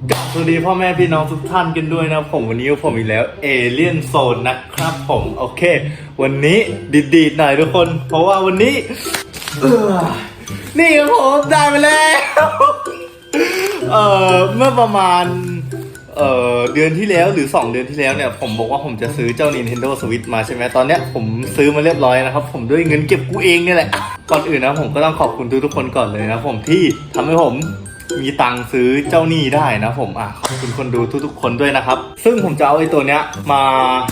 กับสวัสดีพ่อแม่พี่น้องทุกท่านกันด้วยนะผมวันนี้ผมอีกแล้วเอเลียนโซนนะครับผมโอเค วันนี้ดีดๆหน่อยทุกคน เพราะว่าวันนี้เออนี่ครับผมได้มาแล้วเอ่อเมื่อประมาณเอ่อเดือนที่แล้วหรือ 2 เดือนที่แล้วเนี่ยผมบอกว่าผมจะซื้อเจ้า Nintendo Switch มาใช่ไหมตอนเนี้ยผมซื้อมาเรียบร้อยนะครับ ผมด้วยเงินเก็บกูเองเนี่ยแหละก่อนอื่นนะผมก็ต้องขอบคุณทุกๆคนก่อนเลยนะผมที่ทำให้ผม มีตังค์ซื้อเจ้าหนี้ได้นะผมอะขอบคุณคนดูทุกๆ คนด้วยนะครับ ซึ่งผมจะเอาไอ้ตัวเนี้ยมา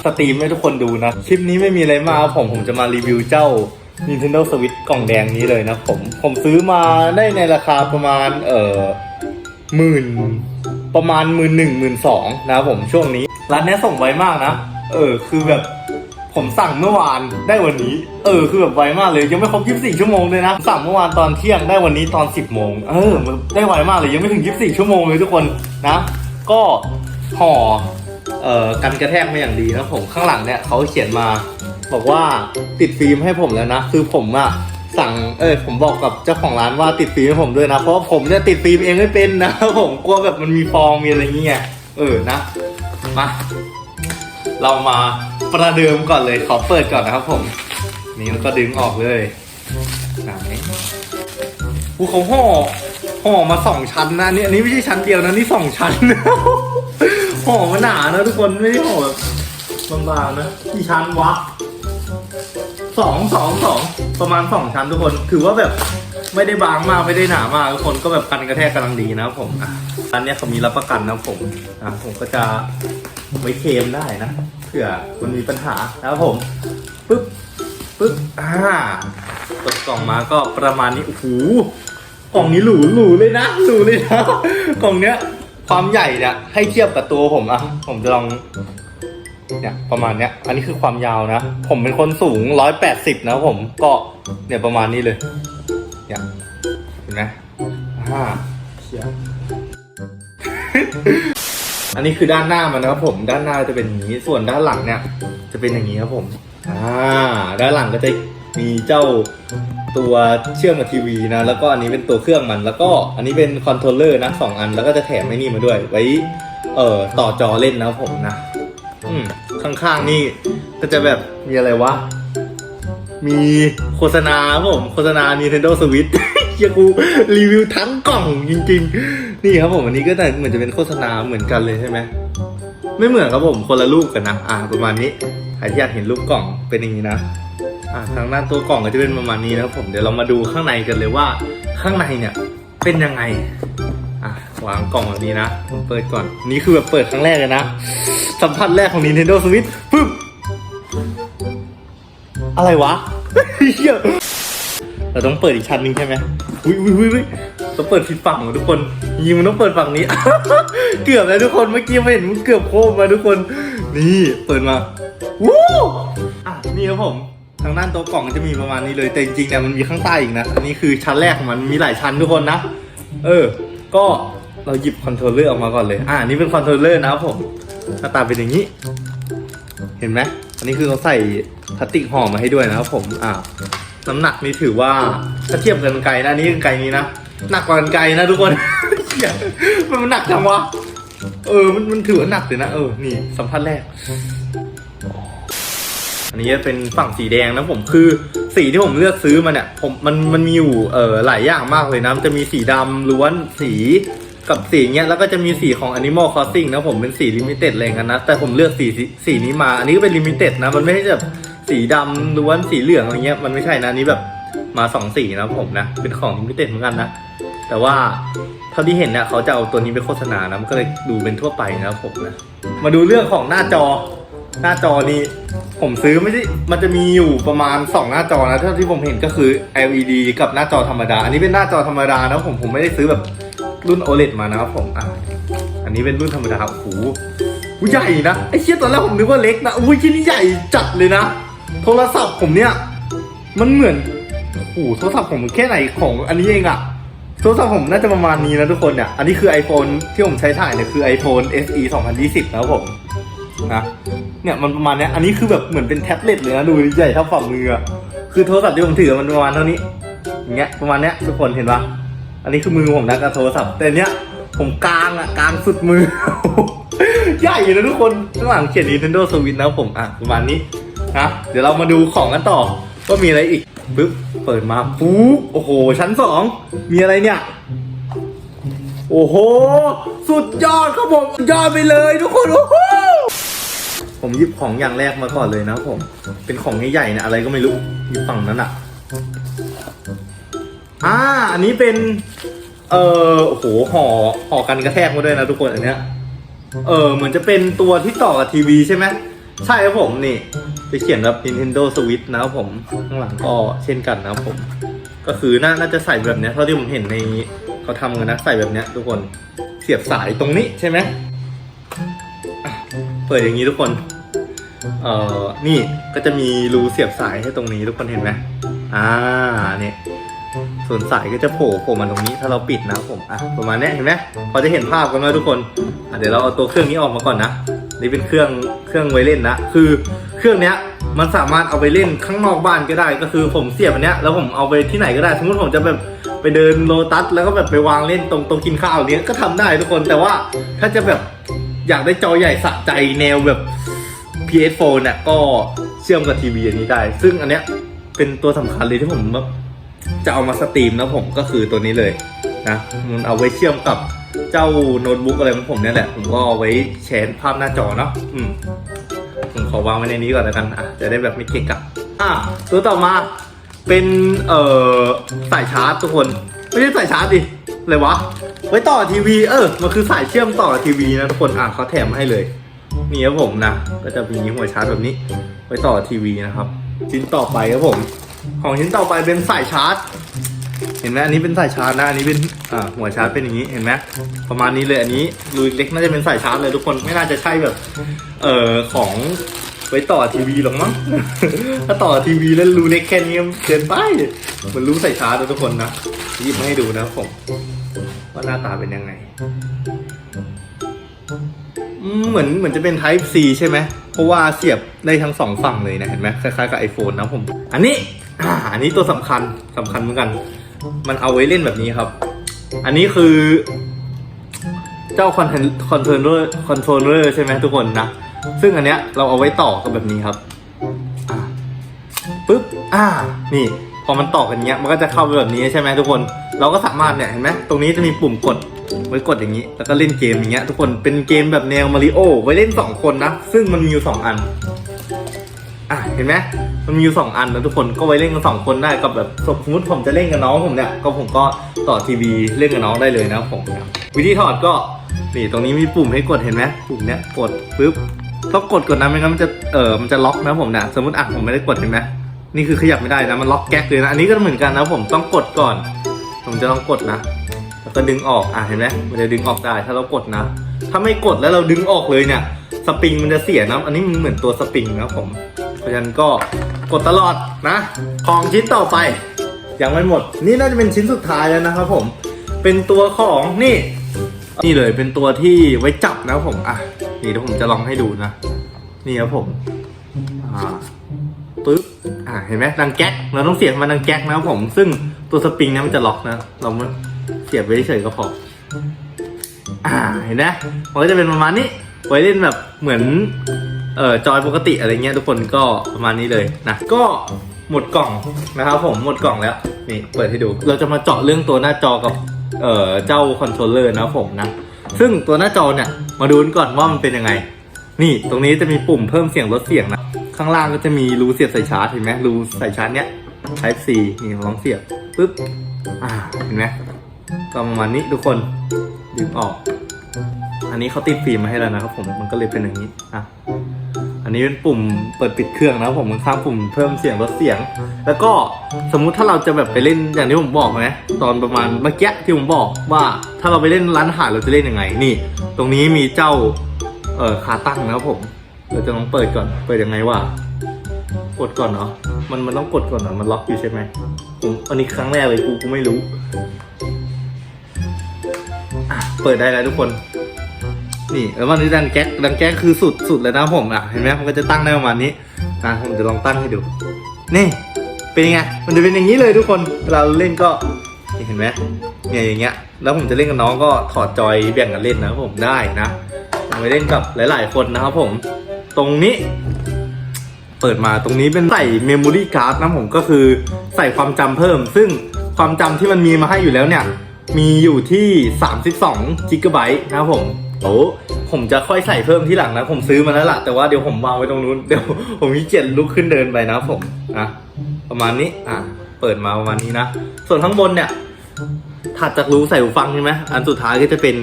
สตรีมให้ทุกคนดูนะ คลิปนี้ไม่มีอะไรมากครับผมผมจะมารีวิวเจ้า Nintendo Switch กล่องแดงนี้เลยนะผม ผมซื้อมาได้ในราคาประมาณเอ่อหมื่นประมาณหมื่นหนึ่งหมื่นสองนะผมช่วงนี้ร้านนี้ส่งไวมากนะ เออคือแบบ ผมสั่งเมื่อวานได้วันนี้ เออคือแบบไวมากเลยยังไม่ครบ 24 ชั่วโมงเลยนะ สั่งเมื่อวานตอนเที่ยงได้วันนี้ตอน 10 โมง เออได้ไวมากเลยยังไม่ถึง 24 ชั่วโมงเลยทุกคนนะ ก็ห่อเอ่อกันกระแทกมาอย่างดีนะผมข้างหลังเนี่ยเขาเขียนมา บอกว่าติดฟิล์มให้ผมแล้วนะ คือผมอะสั่งเออผมบอกกับเจ้าของร้านว่าติดฟิล์มให้ผมด้วยนะ เพราะว่าผมเนี่ยติดฟิล์มเองไม่เป็นนะผมกลัวแบบมันมีฟองมีอะไรอย่างเงี้ยเออนะมา เรามาประเดิมก่อนเลยขอเปิดก่อนนะครับผมนี่แล้วก็ดึงออกเลยไหนกูเขาห่อห่อมาสองชั้นนะนี่อันนี้ไม่ใช่ชั้นเดียวนะนี่สองชั้นห่อมาหนานะทุกคนไม่ได้ห่อแบบบางๆนะกี่ชั้นวะสองสองสองประมาณสองชั้นทุกคนถือว่าแบบไม่ได้บางมากไม่ได้หนามากทุกคนก็แบบกันกระแทกกำลังดีนะผมอะอันเนี้ยเขามีรับประกันนะผมอะผมก็จะ ไว้เคมได้นะเผื่อมันมีปัญหานะครับผมปึ๊บปึ๊บอ่ากดกล่องมาก็ประมาณนี้โอ้โหกล่องนี้หรูหรูเลยนะหรูเลยนะกล่องเนี้ย ความใหญ่เนี่ยให้เทียบกับตัวผมอะผมจะลองเนี่ยประมาณเนี้ย อันนี้คือความยาวนะ ผมเป็นคนสูงร้อยแปดสิบนะผมก็เนี่ยประมาณนี้เลยเนี่ยเห็นไหมอ่าเชีย อันนี้คือด้านหน้ามันนะครับผม ด้านหน้าจะเป็นอย่างนี้ ส่วนด้านหลังเนี่ย จะเป็นอย่างนี้ครับผม อ่า ด้านหลังก็จะมีเจ้าตัวเชื่อมกับทีวีนะ แล้วก็อันนี้เป็นตัวเครื่องมัน แล้วก็อันนี้เป็นคอนโทรลเลอร์นะสองอัน แล้วก็จะแถมไอ้นี่มาด้วย ไว้ เอ่อ ต่อจอเล่นนะครับผมนะ อืม ข้างๆนี่ก็จะแบบมีอะไรวะ มีโฆษณาครับผม โฆษณา Nintendo Switch เฮียกูรีวิวทั้งกล่องจริงๆ นี่ครับผมอันนี้ก็แต่เหมือนจะเป็นโฆษณาเหมือนกันเลยใช่ไหมไม่เหมือนครับผมคนละรูปกันนะอ่าประมาณนี้ใครที่อยากเห็นรูปกล่องเป็นอย่างนี้นะอ่าทางด้านตัวกล่องก็จะเป็นประมาณนี้นะครับผมเดี๋ยวเรามาดูข้างในกันเลยว่าข้างในเนี่ยเป็นยังไงอะวางกล่องแบบนี้นะผมเปิดก่อนนี่คือแบบเปิดครั้งแรกเลยนะสัมผัสแรกของ Nintendo Switch ปึ๊บอะไรวะเหี้ยเราต้องเปิดอีกชั้นหนึ่งใช่ไหมอุ้ยอุ้ยอุ้ย ต้องเปิดผิดฝั่งทุกคนยิงมันต้องเปิดฝั่งนี้ เกือบแล้วทุกคนเมื่อกี้ไม่เห็นมันเกือบโค้งมาทุกคน นี่เปิดมาวู้อะนี่ครับผมทางด้านโตัวกล่องจะมีประมาณนี้เลยแต่จริงๆเนี่ยมันมีข้างใต้อีกนะอันนี้คือชั้นแรกของมันมีหลายชั้นทุกคนนะเออ ก็เราหยิบคอนโทรลเลอร์ออกมาก่อนเลยอ่านี่เป็นคอนโทรลเลอร์นะครับผมหน้าตาเป็นอย่างนี้ เห็นไหมอันนี้คือเขาใส่พลาสติกห่อมาให้ด้วยนะครับผมอ่าน้ำหนักนี่ถือว่าถ้าเทียบกับกันไกลนะนนี่กันไกลนี้นะ หนักกว่ากันไกลนะทุกคน มันหนักจังวะ เออ มันมันถือว่าหนักเลยนะ เออ นี่สัมผัสแรก อันนี้จะเป็นฝั่งสีแดงนะผมคือสีที่ผมเลือกซื้อมาเนี่ยผมมันมันมีอยู่เออหลายอย่างมากเลยนะมันจะมีสีดำล้วนสีกับสีเงี้ยแล้วก็จะมีสีของ Animal Crossing นะผมเป็นสีลิมิเต็ดอะไรกันนะแต่ผมเลือกสีสีสีนี้มา อันนี้ก็เป็นลิมิเต็ดนะ มันไม่ใช่แบบสีดำล้วนสีเหลืองอะไรเงี้ยมันไม่ใช่นะอันนี้แบบ มาสองสีนะผมนะ เป็นของลิมิเต็ดเหมือนกันนะ แต่ว่าเท่าที่เห็นเนี่ยเขาจะเอาตัวนี้ไปโฆษณานะมันก็เลยดูเป็นทั่วไปนะผมนะ มาดูเรื่องของหน้าจอ หน้าจอนี้ ผมซื้อไม่ได้มันจะมีอยู่ประมาณ 2 หน้าจอนะเท่าที่ผมเห็นก็คือ LED กับหน้าจอธรรมดา อันนี้เป็นหน้าจอธรรมดานะผมผมไม่ได้ซื้อแบบรุ่น OLED มานะครับผมอะอันนี้เป็นรุ่นธรรมดาโอ้โหใหญ่นะไอ้เชี่ยตอนแรกผมนึกว่าเล็กนะอุ้ยที่นี่ใหญ่จัดเลยนะ โทรศัพท์ผมเนี่ย มันเหมือน หโทรศัพท์ผมแค่ไหนของอันนี้เองอะโทรศัพท์ผมน่าจะประมาณนี้นะทุกคนเนี่ย อันนี้คือ iPhone ที่ผมใช้ถ่ายเนี่ยคือ iPhone SE 2020นะครับผมนะเนี่ยมันประมาณเนี้ยอันนี้คือแบบเหมือนเป็นแท็บเล็ตเลยนะดูใหญ่เท่าฝ่ามืออะคือโทรศัพท์ที่ผมถือมันประมาณเท่านี้อย่างเงี้ยประมาณเนี้ยทุกคนเห็นปะอันนี้คือมือผมนะกับโทรศัพท์แต่เนี้ยผมกลางอะกลางสุดมือ ใหญ่นะทุกคนข้างหลังเขียน Nintendo Switch นะผมอะประมาณนี้นะเดี๋ยวเรามาดูของกันต่อว่ามีอะไรอีก ปึ๊บ เปิดมาปุ๊บ โอ้โห ชั้นสอง มีอะไรเนี่ย โอ้โห สุดยอดครับผม ยอดไปเลยทุกคน โอ้โห ผมหยิบของอย่างแรกมาก่อนเลยนะผม เป็นของใหญ่ๆนะอะไรก็ไม่รู้ อยู่ฝั่งนั้นอะ อ่า อันนี้เป็น เอ่อ โอ้โห ห่อ ห่อกันกระแทกมาด้วยนะทุกคนอันเนี้ย เออ เหมือนจะเป็นตัวที่ต่อกับทีวีใช่ไหม ใช่ครับผมนี่ จะเขียนแบบ Nintendo Switch นะครับผม ข้างหลังก็เช่นกันนะครับผม ก็คือน่าน่าจะใส่แบบเนี้ยเท่าที่ผมเห็นในเขาทำกันนะใส่แบบเนี้ยทุกคนเสียบสายตรงนี้ใช่ไหมอะเปิดอย่างนี้ทุกคน เอ่อ นี่ก็จะมีรูเสียบสายให้ตรงนี้ทุกคนเห็นไหมอ่าเนี่ยส่วนสายก็จะโผล่โผล่มาตรงนี้ถ้าเราปิดนะครับผมอะประมาณเนี้ยเห็นไหมพอจะเห็นภาพกันไหมทุกคนอะเดี๋ยวเราเอาตัวเครื่องนี้ออกมาก่อนนะนี่เป็นเครื่องเครื่องไว้เล่นนะคือ เครื่องเนี้ยมันสามารถเอาไปเล่นข้างนอกบ้านก็ได้ ก็คือผมเสียบอันเนี้ยแล้วผมเอาไปที่ไหนก็ได้ สมมติผมจะแบบไปเดินโลตัสแล้วก็แบบไปวางเล่นตรงตรงกินข้าวเนี้ยก็ทำได้ทุกคนแต่ว่าถ้าจะแบบอยากได้จอใหญ่สะใจแนวแบบ PS4 เนี่ยก็เชื่อมกับทีวีอันนี้ได้ ซึ่งอันเนี้ยเป็นตัวสำคัญเลยที่ผมแบบจะเอามาสตรีมนะผมก็คือตัวนี้เลยนะมันเอาไว้เชื่อมกับเจ้าโน้ตบุ๊กอะไรของผมเนี่ยแหละ ผมก็เอาไว้แชร์ภาพหน้าจอเนาะอืม ขอวางไว้ในนี้ก่อนแล้วกันอะจะได้แบบไม่เกะกะอะตัวต่อมาเป็นเอ่อสายชาร์จทุกคน ไม่ใช่สายชาร์จดิอะไรวะไว้ต่อทีวีเออมันคือสายเชื่อมต่อทีวีนะทุกคนอะเขาแถมให้เลยนี่ครับผมนะก็จะมีหัวชาร์จแบบนี้ ไว้ต่อทีวีนะครับชิ้นต่อไปครับผม ของชิ้นต่อไปเป็นสายชาร์จ เห็นไหมอันนี้เป็นสายชาร์จนะอันนี้เป็นอ่าหัวชาร์จเป็นอย่างนี้เห็นไหมประมาณนี้เลยอันนี้รูเล็กน่าจะเป็นสายชาร์จเลยทุกคนไม่น่าจะใช่แบบ เอ่อของไว้ต่อทีวีหรอกมั้ง ถ้าต่อทีวีแล้วรูเล็กแค่นี้เกินไปเหมันรู้สายชาร์จนะทุกคนนะหยิบมาให้ดูนะครับผม ว่าหน้าตาเป็นยังไงเหมือนเหมือนจะเป็น Type C ใช่ไหม เพราะว่าเสียบได้ทั้งสองฝั่งเลยนะ เห็นไหมคล้ายๆกับ iPhone นะผม อันนี้ อันนี้ตัวสำคัญสำคัญเหมือนกัน มันเอาไว้เล่นแบบนี้ครับ อันนี้คือ เจ้าคอนเทนคอนโทรลเลอร์คอนโทรลเลอร์ใช่ไหมทุกคนนะ ซึ่งอันเนี้ยเราเอาไว้ต่อกับแบบนี้ครับปึ๊บ อ่า นี่ พอมันต่อกันเงี้ย มันก็จะเข้าไปแบบนี้ใช่ไหมทุกคน เราก็สามารถเนี่ย เห็นไหม ตรงนี้จะมีปุ่มกด ไว้กดอย่างนี้ แล้วก็เล่นเกมอย่างเงี้ย ทุกคน เป็นเกมแบบแนวมาริโอ ไว้เล่นสองคนนะ ซึ่งมันมีอยู่สองอัน อะเห็นไหมมันมีอยู่สองอันนะทุกคนก็ไว้เล่นกันสองคนได้กับแบบสมมติผมจะเล่นกับน้องผมเนี่ยก็ผมก็ต่อทีวีเล่นกับน้องได้เลยนะผมนะวิธีถอดก็นี่ตรงนี้มีปุ่มให้กดเห็นไหมปุ่มเนี้ยกดปุ๊บต้องกดก่อนะไม่งั้นมันจะเออมันจะล็อกนะผมนะสมมติอะผมไม่ได้กดเห็นไหมนี่คือขยับไม่ได้นะมันล็อกแก๊กเลยนะอันนี้ก็เหมือนกันนะผมต้องกดก่อน ผมจะต้องกดนะแล้วก็ดึงออกอะเห็นไหมมันจะดึงออกได้ถ้าเรากดนะ ถ้าไม่กดแล้วเราดึงออกเลยเนี่ยสปริงมันจะเสียนะอันนี้มันเหมือนตัวสปริงนะผม ราะฉะนั้นก็กดตลอดนะ ของชิ้นต่อไปยังไม่หมด นี่น่าจะเป็นชิ้นสุดท้ายแล้วนะครับผมเป็นตัวของนี่ นี่เลยเป็นตัวที่ไว้จับนะผมอะนี่เดี๋ยวผมจะลองให้ดูนะ นี่ครับผมอ่าปึ๊บอ่าเห็นไหมดังแก๊กเราต้องเสียบมันดังแก๊กนะครับผม ซึ่งตัวสปริงเนี้มันจะล็อกนะ เราเสียบไว้เฉยก็พออ่าเห็นไหมมันก็จะเป็นประมาณนี้ไว้เล่นแบบเหมือน เออจอยปกติอะไรเงี้ยทุกคนก็ประมาณนี้เลยนะก็หมดกล่องนะครับผมหมดกล่องแล้วนี่เปิดให้ดู เราจะมาเจาะเรื่องตัวหน้าจอกับเออเจ้าคอนโทรลเลอร์นะผมนะซึ่งตัวหน้าจอเนี่ยมาดูก่อนว่ามันเป็นยังไง นี่ตรงนี้จะมีปุ่มเพิ่มเสียงลดเสียงนะข้างล่างก็จะมีรูเสียบสายชาร์จเห็นไหมรูสายชาร์จเนี้ย Type C นี่ลองเสียบปึ๊บอ่าเห็นไหมก็ประมาณนี้ทุกคนดึงออก อันนี้เขาติดฟิล์มมาให้แล้วนะครับผมมันก็เลยเป็นอย่างนี้อะ อันนี้เป็นปุ่มเปิดปิดเครื่องนะครับผมข้างปุ่มเพิ่มเสียงลดเสียง แล้วก็สมมุติถ้าเราจะแบบไปเล่นอย่างที่ผมบอกไหมตอนประมาณเมื่อกี้ที่ผมบอกว่าถ้าเราไปเล่นร้านอาหารเราจะเล่นยังไงนี่ ตรงนี้มีเจ้าเอ่อขาตั้งนะครับผม เราจะลองเปิดก่อนเปิดยังไงวะกดก่อนเนาะมันมันต้องกดก่อนเนาะมันล็อกอยู่ใช่ไหมผมอันนี้ครั้งแรกเลยกูกูไม่รู้เปิดได้แล้วทุกคน นี่แล้วมันนี้ดังแก๊กดังแก๊กคือสุดสุดเลยนะผมอะเห็นไหมมันก็จะตั้งได้ประมาณนี้นะผมจะลองตั้งให้ดู นี่เป็นยังไงมันจะเป็นอย่างนี้เลยทุกคนเวลาเราเล่นก็เห็นไหมเนี่ยอย่างเงี้ยแล้วผมจะเล่นกับน้องก็ถอดจอยแบ่งกันเล่นนะครับผมได้นะเอาไปเล่นกับหลาย ๆ คนนะครับผม ตรงนี้ เปิดมาตรงนี้เป็นใส่เมมโมรี่การ์ดนะผมก็คือใส่ความจำเพิ่ม ซึ่งความจำที่มันมีมาให้อยู่แล้วเนี่ย มีอยู่ที่ 32กิกะไบต์นะครับผม โอ้ผมจะค่อยใส่เพิ่มที่หลังนะ ผมซื้อมาแล้วล่ะแต่ว่าเดี๋ยวผมวางไว้ตรงนู้นเดี๋ยวผมขี้เกียจลุกขึ้นเดินไปนะผมนะประมาณนี้อะเปิดมาประมาณนี้นะ ส่วนข้างบนเนี่ยถัดจากรูใส่หูฟังใช่ไหมอันสุดท้ายก็จะเป็น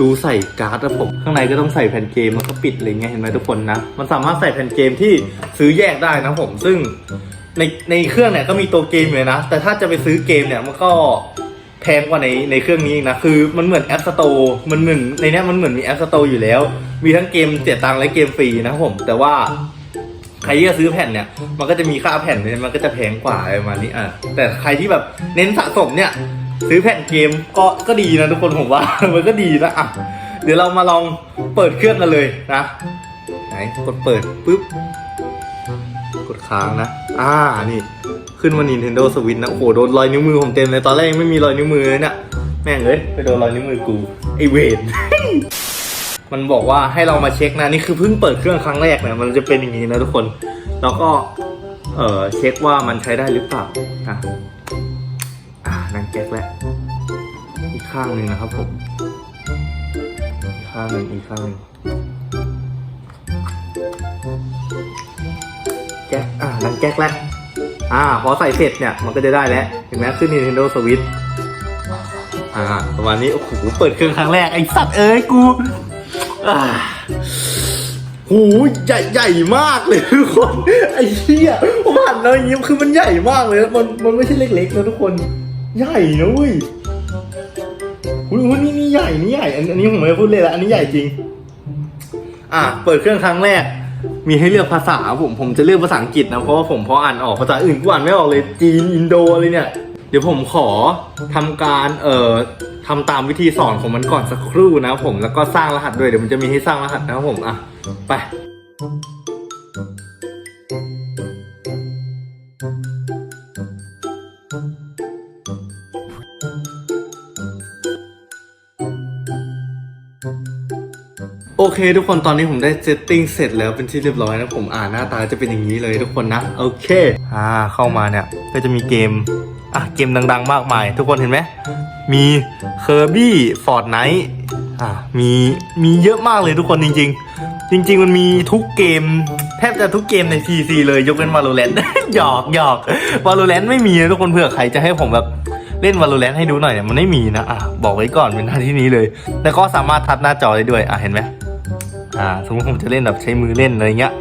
รูใส่การ์ดนะผม ข้างในก็ต้องใส่แผ่นเกมแล้วก็ปิดอะไรเงี้ยเห็นไหมทุกคนนะ มันสามารถใส่แผ่นเกมที่ซื้อแยกได้นะผมซึ่งในในเครื่องเนี่ยก็มีตัวเกมอยู่เลยนะ แต่ถ้าจะไปซื้อเกมเนี่ยมันก็ แพงกว่าในในเครื่องนี้อีกนะ คือมันเหมือนแอปสโตร์มันเหมือนในเนี้ยมันเหมือนมีแอปสโตร์อยู่แล้ว มีทั้งเกมเสียตังค์และเกมฟรีนะครับผม แต่ว่าใครที่จะซื้อแผ่นเนี่ย มันก็จะมีค่าแผ่นเนี่ยมันก็จะแพงกว่าอะไรประมาณนี้อะ แต่ใครที่แบบเน้นสะสมเนี่ย ซื้อแผ่นเกมก็ก็ดีนะทุกคนผมว่า มันก็ดีนะอะ เดี๋ยวเรามาลองเปิดเครื่องกันเลยนะ ไหนกดเปิดปุ๊บ กดค้างนะ อ่า นี่ ขึ้นมา Nintendo Switch นะโอ้โหโดนรอยนิ้วมือผมเต็มเลยตอนแรกยังไม่มีรอยนิ้วมือเลยเนี่ยแม่งเอ้ยไปโดนรอยนิ้วมือกูไอเวนมันบอกว่าให้เรามาเช็คนะนี่คือเพิ่งเปิดเครื่องครั้งแรกนะมันจะเป็นอย่างนี้นะทุกคน แล้วก็เออเช็คว่ามันใช้ได้หรือเปล่าอะอ่านั่งแก๊กแล้วอีกข้างหนึ่งนะครับผมอีข้างหนึ่งอีกข้างหนึ่งแก๊กอ่านั่งแก๊กแล้ว อ่าพอใส่เสร็จเนี่ยมันก็จะได้แล้วเห็นไหมขึ้น Nintendo Switch อ่าประมาณนี้โอ้โหเปิดเครื่องครั้งแรกไอ้สัตว์เอ้ยกูอ่าโหใหญ่ใหญ่มากเลยทุกคนไอ้เหี้ยผมหันแล้วอย่างงี้คือมันใหญ่มากเลยมันมันไม่ใช่เล็กๆนะทุกคน ใหญ่นะเว้ยอุ้ยนี่นี่ใหญ่นี่ใหญ่อันนี้ผมไม่พูดเลยละอันนี้ใหญ่จริง อะเปิดเครื่องครั้งแรก มีให้เลือกภาษาผมผมจะเลือกภาษาอังกฤษนะเพราะว่าผมพออ่านออกภาษาอื่นกูอ่านไม่ออกเลยจีนอินโดอะไรเนี่ย เดี๋ยวผมขอทำการเอ่อทำตามวิธีสอนของมันก่อนสักครู่นะผมแล้วก็สร้างรหัสด้วยเดี๋ยวมันจะมีให้สร้างรหัสนะครับผมอะไป โอเค ทุกคนตอนนี้ผมได้เซตติ้งเสร็จแล้วเป็นที่เรียบร้อยนะผมอ่านหน้าตาจะเป็นอย่างนี้เลยทุกคนนะ โอเค อ่าเข้ามาเนี่ย ก็จะมีเกม อะเกมดังๆ มากมาย ทุกคนเห็นไหม มีเคอร์บี้ฟอร์ดไนท์อ่ามีมีเยอะมากเลยทุกคนจริง ๆ จริง ๆ มันมีทุกเกม แทบจะทุกเกมใน PC เลยยกเว้น Valorant หยอกหยอก Valorant ไม่มีนะทุกคนเผื่อใครจะให้ผมแบบเล่น Valorant ให้ดูหน่อยเนี่ยมันไม่มีนะอะบอกไว้ก่อนเป็นหน้าที่นี้เลยแต่ก็สามารถทับหน้าจอได้ด้วยอะเห็นไหม อ่าสมมติผมจะเล่นแบบใช้มือเล่นอะไรเงี้ย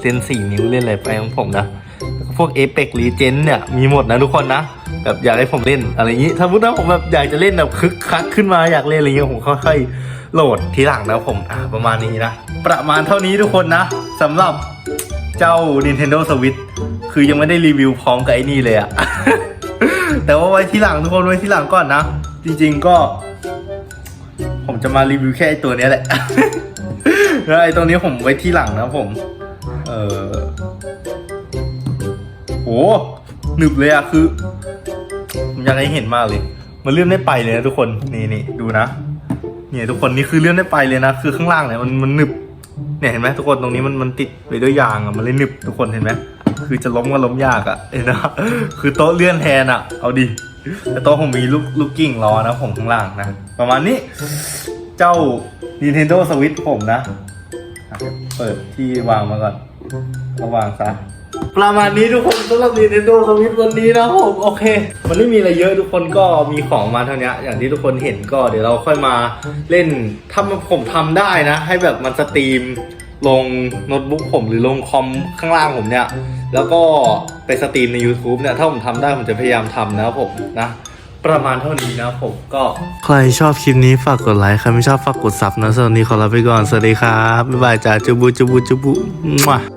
เล่นสี่นิ้วเล่นอะไรไปของผมนะแล้วก็พวก Apex l e g e n d เนี่ยมีหมดนะทุกคนนะแบบอยากให้ผมเล่นอะไรอย่างนี้ถ้าพูดว่าผมแบบอยากจะเล่นแบบคึกคักขึ้นมาอยากเล่นอะไรเงี้ยผมค่อยๆโหลดทีหลังนะผมอะประมาณนี้นะ ประมาณเท่านี้ทุกคนนะสำหรับเจ้า Nintendo Switch คือยังไม่ได้รีวิวพร้อมกับไอ้นี่เลยอะแต่ว่าไว้ที่หลังทุกคนไว้ที่หลังก่อนนะ จริงๆก็ ผมจะมารีวิวแค่ไอ้ตัวนี้แหละ แล้วไอ้ตัวนี้ผมไว้ที่หลังนะผม เออโหหนึบเลยอะคือผมอยากให้เห็นมากเลย มันเลื่อนได้ไปเลยนะทุกคนนี่นี่ดูนะเนี่ยทุกคนนี่คือเลื่อนได้ไปเลยนะคือข้างล่างเนี่ยมันมันหนึบเนี่ยเห็นไหมทุกคนตรงนี้มันมันติดไปด้วยยางอะมันเลยหนึบทุกคนเห็นไหมคือจะล้มก็ล้มยากอะเห็นนะคือโต๊ะเลื่อนแทนอะเอาดิแต่โต๊ะผมมีลูกลูกกิ้งรอนะผมข้างล่างนะประมาณนี้ เจ้า Nintendo Switch ผมนะ เปิดที่วางมาก่อนก็วางซะประมาณนี้ทุกคนสำหรับ Nintendo Switch วันนี้นะผมโอเค มันไม่มีอะไรเยอะทุกคนก็มีของมาเท่านี้อย่างที่ทุกคนเห็นก็เดี๋ยวเราค่อยมาเล่นถ้าผมทำได้นะ ให้แบบมันสตรีมลงโน้ตบุ๊กผมหรือลงคอมข้างล่างผมเนี่ย แล้วก็ไปสตรีมใน YouTube เนี่ย ถ้าผมทำได้ผมจะพยายามทำนะครับผมนะ ประมาณเท่านี้นะผมก็ ใครชอบคลิปนี้ฝากกดไลค์ ใครไม่ชอบฝากกดซับนะสำหรับวันนี้ขอลาไปก่อน สวัสดีครับ บ๊ายบายจ้าจุบุจุบุจุบุมั่ว